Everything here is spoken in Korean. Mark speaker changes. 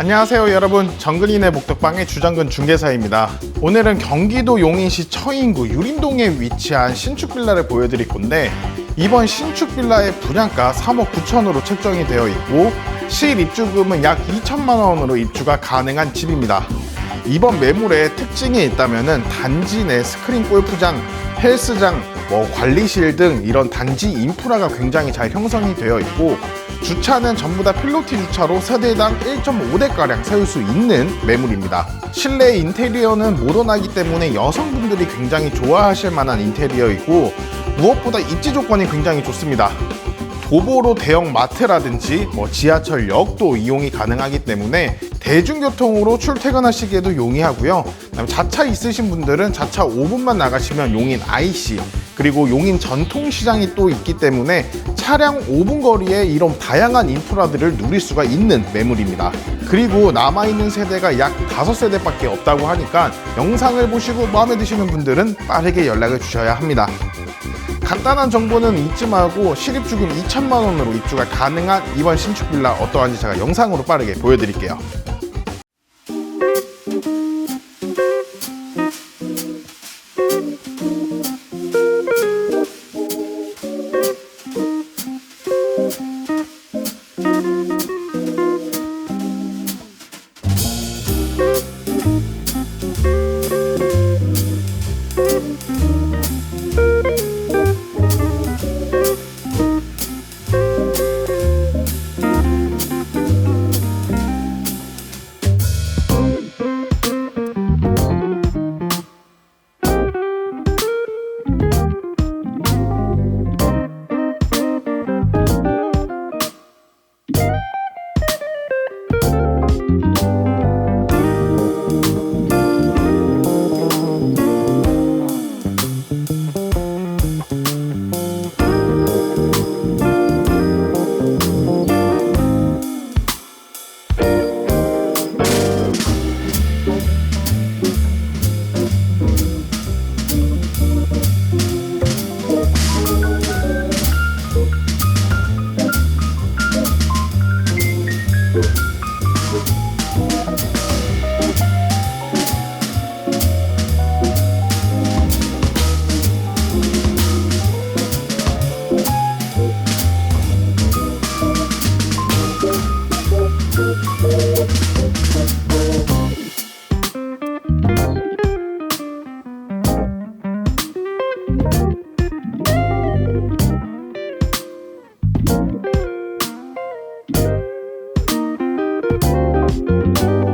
Speaker 1: 안녕하세요 여러분. 정근이네 목덕방의 주정근 중개사입니다. 오늘은 경기도 용인시 처인구 유림동에 위치한 신축 빌라를 보여드릴 건데 이번 신축 빌라의 분양가 3억 9천으로 책정이 되어 있고 실입주금은 약 2천만 원으로 입주가 가능한 집입니다 이번 매물의 특징이 있다면 단지 내 스크린 골프장, 헬스장, 뭐 관리실 등 이런 단지 인프라가 굉장히 잘 형성이 되어 있고 주차는 전부 다 필로티 주차로 세대당 1.5대가량 세울 수 있는 매물입니다. 실내 인테리어는 모던하기 때문에 여성분들이 굉장히 좋아하실 만한 인테리어이고 무엇보다 입지 조건이 굉장히 좋습니다. 도보로 대형 마트라든지 뭐 지하철역도 이용이 가능하기 때문에 대중교통으로 출퇴근하시기에도 용이하고요. 자차 있으신 분들은 자차 5분만 나가시면 용인 IC 그리고 용인 전통시장이 또 있기 때문에 차량 5분 거리에 이런 다양한 인프라들을 누릴 수가 있는 매물입니다. 그리고 남아있는 세대가 약 5세대밖에 없다고 하니까 영상을 보시고 마음에 드시는 분들은 빠르게 연락을 주셔야 합니다. 간단한 정보는 잊지 말고 실입주금 2천만 원으로 입주가 가능한 이번 신축 빌라 어떠한지 제가 영상으로 빠르게 보여드릴게요. Thank you Thank you.